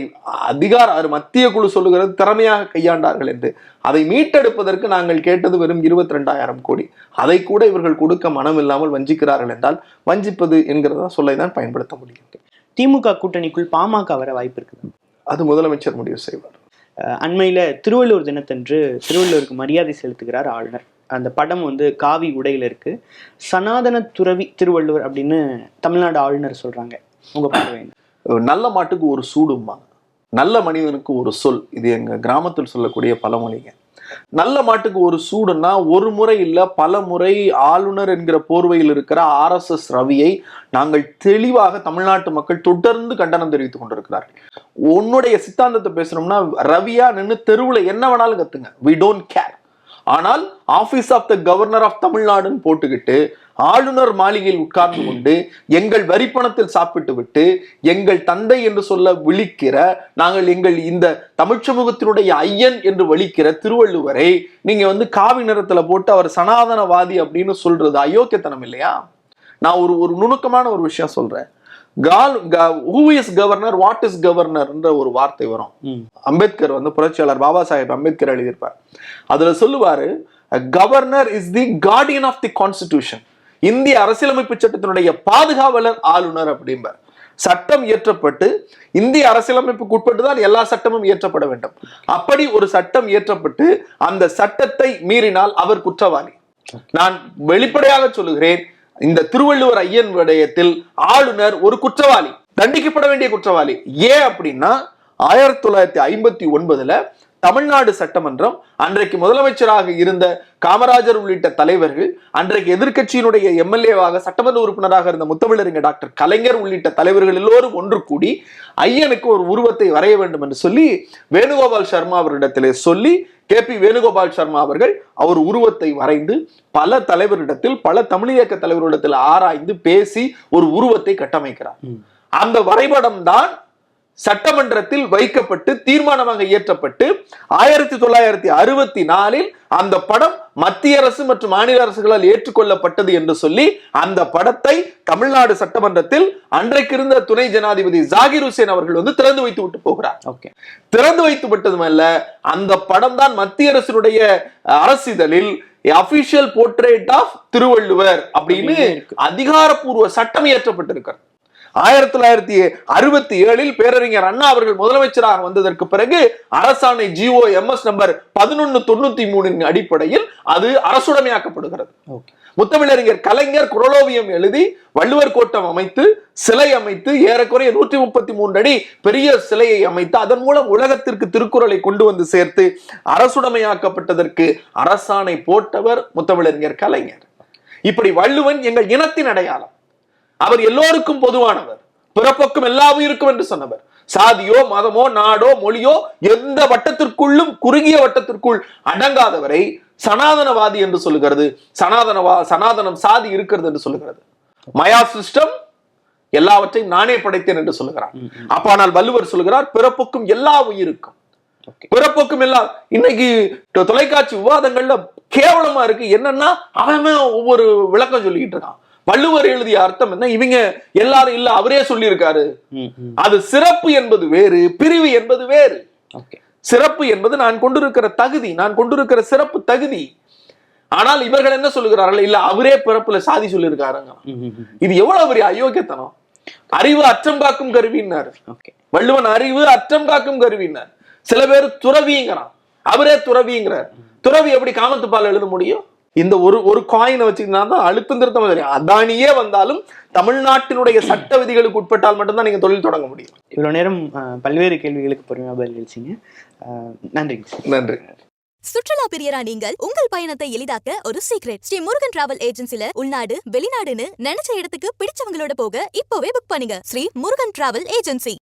அதிகார அது மத்திய குழு சொல்லுகிறது திறமையாக கையாண்டார்கள் என்று. அதை மீட்டெடுப்பதற்கு நாங்கள் கேட்டது வெறும் இருபத்தி ரெண்டாயிரம் கோடி. அதை கூட இவர்கள் கொடுக்க மனம் இல்லாமல் வஞ்சிக்கிறார்கள் என்றால் வஞ்சிப்பது என்கிறத சொல்லை தான் பயன்படுத்த முடியும். திமுக கூட்டணிக்குள் பாமக வர வாய்ப்பு இருக்குது. அது முதலமைச்சர் முடிவு செய்வார். அண்மையில திருவள்ளூர் தினத்தன்று திருவள்ளூருக்கு மரியாதை செலுத்துகிறார் ஆளுநர். அந்த படம் வந்து காவி உடையில் இருக்கு. சனாதன துறவி திருவள்ளுவர் அப்படின்னு தமிழ்நாடு ஆளுநர் சொல்றாங்க. உங்க பார்வை நல்ல மாட்டுக்கு ஒரு சூடும்மா. நல்ல மனிதனுக்கு ஒரு சொல். இது எங்க கிராமத்தில் சொல்லக்கூடிய பழமொழிங்க. நல்ல மாட்டுக்கு ஒரு சூடுன்னா ஒரு முறை இல்ல பல முறை ஆளுநர் என்கிற போர்வையில் இருக்கிற ஆர்எஸ்எஸ் ரவியை நாங்கள் தெளிவாக தமிழ்நாட்டு மக்கள் தொடர்ந்து கண்டனம் தெரிவித்துக் கொண்டிருக்கிறார்கள். உன்னுடைய சித்தாந்தத்தை பேசணும்னா ரவியா நின்று தெருவில் என்ன வேணாலும் கத்துங்க. வி டோன்ட் கேர் ஆனால் office of the governor of தமிழ்நாடுன்னு போட்டுக்கிட்டு ஆளுநர் மாளிகையில் உட்கார்ந்து கொண்டு எங்கள் வரிப்பணத்தில் சாப்பிட்டு விட்டு எங்கள் தந்தை என்று சொல்ல விழிக்கிற நாங்கள் எங்கள் இந்த தமிழ் சமூகத்தினுடைய ஐயன் என்று வலிக்கிற திருவள்ளுவரை நீங்க வந்து காவி நிறத்துல போட்டு அவர் சனாதனவாதி அப்படின்னு சொல்றது அயோக்கியத்தனம் இல்லையா? நான் ஒரு ஒரு நுணுக்கமான ஒரு விஷயம் சொல்றேன். Call who is governor what is கவர்னர்ன்ற ஒரு வார்த்தை வரும். அம்பேத்கர் வந்து புரட்சியாளர் பாபா சாஹேப் அம்பேத்கர் எழுதியிருப்பார். அதுல சொல்லுவாரு governor is the guardian of the constitution இந்திய அரசியலமைப்பு சட்டத்தினுடைய பாதுகாவலர் ஆளுநர் அப்படிம்பார். சட்டம் இயற்றப்பட்டு இந்திய அரசியலமைப்புக்கு உட்பட்டு தான் எல்லா சட்டமும் இயற்றப்பட வேண்டும். அப்படி ஒரு சட்டம் இயற்றப்பட்டு அந்த சட்டத்தை மீறினால் அவர் குற்றவாளி. நான் வெளிப்படையாக சொல்லுகிறேன் இந்த திருவள்ளுவர் ஐயன் விடயத்தில் ஆளுநர் ஒரு குற்றவாளி தண்டிக்கப்பட வேண்டிய குற்றவாளி. ஏன் அப்படின்னா ஆயிரத்தி தொள்ளாயிரத்தி ஐம்பத்தி ஒன்பதுல தமிழ்நாடு சட்டமன்றம் அன்றைக்கு முதலமைச்சராக இருந்த காமராஜர் உள்ளிட்ட தலைவர்கள் அன்றைக்கு எதிர்க்கட்சியினுடைய எம்எல்ஏவாக சட்டமன்ற உறுப்பினராக இருந்த முத்தமிழறிஞர் டாக்டர் கலைஞர் உள்ளிட்ட தலைவர்கள் எல்லோரும் ஒன்று கூடி ஐயனுக்கு ஒரு உருவத்தை வரைய வேண்டும் என்று சொல்லி வேணுகோபால் சர்மா அவரிடத்திலே சொல்லி கே பி வேணுகோபால் சர்மா அவர்கள் அவர் உருவத்தை வரைந்து பல தலைவரிடத்தில் பல தமிழ் இயக்க தலைவரிடத்தில் ஆராய்ந்து பேசி ஒரு உருவத்தை கட்டமைக்கிறார். அந்த வரைபடம் தான் சட்டமன்றத்தில் வைக்கப்பட்டு தீர்மானமாக இயற்றப்பட்டு ஆயிரத்தி தொள்ளாயிரத்தி அறுபத்தி நாலில் அந்த படம் மத்திய அரசு மற்றும் மாநில அரசுகளால் ஏற்றுக்கொள்ளப்பட்டது என்று சொல்லி அந்த படத்தை தமிழ்நாடு சட்டமன்றத்தில் அன்றைக்கு இருந்த துணை ஜனாதிபதி ஜாகிர் ஹுசேன் அவர்கள் வந்து திறந்து வைத்து விட்டு போகிறார். ஓகே. திறந்து வைத்து விட்டதுமல்ல அந்த படம் தான் மத்திய அரசினுடைய அரசிதழில் அபிஷியல் போர்ட்ரேட் ஆஃப் திருவள்ளுவர் அப்படின்னு. அதிகாரப்பூர்வ சட்டம் இயற்றப்பட்டிருக்கிறது. ஆயிரத்தி தொள்ளாயிரத்தி அறுபத்தி ஏழில் பேரறிஞர் அண்ணா அவர்கள் முதலமைச்சராக வந்ததற்கு பிறகு அரசாணை ஜிஓ எம்எஸ் நம்பர் பதினொன்னு தொண்ணூத்தி மூணின் அடிப்படையில் அது அரசுடைமையாக்கப்படுகிறது. முத்தமிழறிஞர் கலைஞர் குரலோவியம் எழுதி வள்ளுவர் கோட்டம் அமைத்து சிலை அமைத்து ஏறக்குறைய நூற்றி முப்பத்தி மூன்று அடி பெரிய சிலையை அமைத்து அதன் மூலம் உலகத்திற்கு திருக்குறளை கொண்டு வந்து சேர்த்து அரசுடைமையாக்கப்பட்டதற்கு அரசாணை போட்டவர் முத்தமிழறிஞர் கலைஞர். இப்படி வள்ளுவன் எங்கள் இனத்தின் அடையாளம். அவர் எல்லோருக்கும் பொதுவானவர். பிறப்பொக்கும் எல்லா உயிருக்கும் என்று சொன்னவர். சாதியோ மதமோ நாடோ மொழியோ எந்த வட்டத்திற்குள்ளும் குறுகிய வட்டத்திற்குள் அடங்காதவரை சனாதனவாதி என்று சொல்லுகிறது. சனாதனவா சனாதனம் சாதி இருக்கிறது என்று சொல்லுகிறது. மயா சிஸ்டம் எல்லாவற்றையும் நானே படைத்தேன் என்று சொல்லுகிறார். அப்ப ஆனால் வள்ளுவர் சொல்லுகிறார் பிறப்புக்கும் எல்லா உயிருக்கும். பிறப்புக்கும் எல்லாம் இன்னைக்கு தொலைக்காட்சி விவாதங்கள்ல கேவலமா இருக்கு. என்னன்னா அவன் ஒவ்வொரு விளக்கம் சொல்லிக்கிட்டு இருக்கான். வள்ளுவர் எழுதிய அர்த்தம் என்ன? இவங்க எல்லாரும் இல்ல அவரே சொல்லியிருக்காரு. அது சிறப்பு என்பது வேறு பிரிவு என்பது வேறு. சிறப்பு என்பது நான் கொண்டிருக்கிற தகுதி நான் கொண்டிருக்கிற சிறப்பு தகுதி. ஆனால் இவர்கள் என்ன சொல்லுகிறார்கள்? இல்ல அவரே பிறப்புல சாதி சொல்லியிருக்காருங்க. இது எவ்வளவு பெரிய அயோக்கியத்தனம்? அறிவு அற்றம் காக்கும் கருவின்னாரு. ஓகே. வள்ளுவன் அறிவு அற்றம் காக்கும் கருவினார் சில பேர் துறவிங்கிறான். அவரே துறவிங்கிறார். துறவி எப்படி காமத்துப்பால் எழுத முடியும்? இந்த ஒரு ஒரு காயினை வச்சுக்கினா தான் அழுத்தம் திருத்தம் தெரியும் அதானியே வந்தாலும் தமிழ்நாட்டினுடைய சட்ட விதிகளுக்கு உட்பட்டால் மட்டும்தான் நீங்க தொழில் தொடங்க முடியும். இவ்வளோ நேரம் பல்வேறு கேள்விகளுக்கு பொறுமையாக பதில் அளிச்சிங்க. அஹ், நன்றிங்க சார் நன்றி. சுற்றுலா பிரியரா நீங்கள் உங்கள் பயணத்தை எளிதாக்க ஒரு சீக்ரெட் ஸ்ரீ முருகன் டிராவல் ஏஜென்சில உள்நாடு வெளிநாடுன்னு நினைச்ச இடத்துக்கு பிடிச்சவங்களோட போக இப்போவே புக் பண்ணுங்க. Sri Murugan travel agency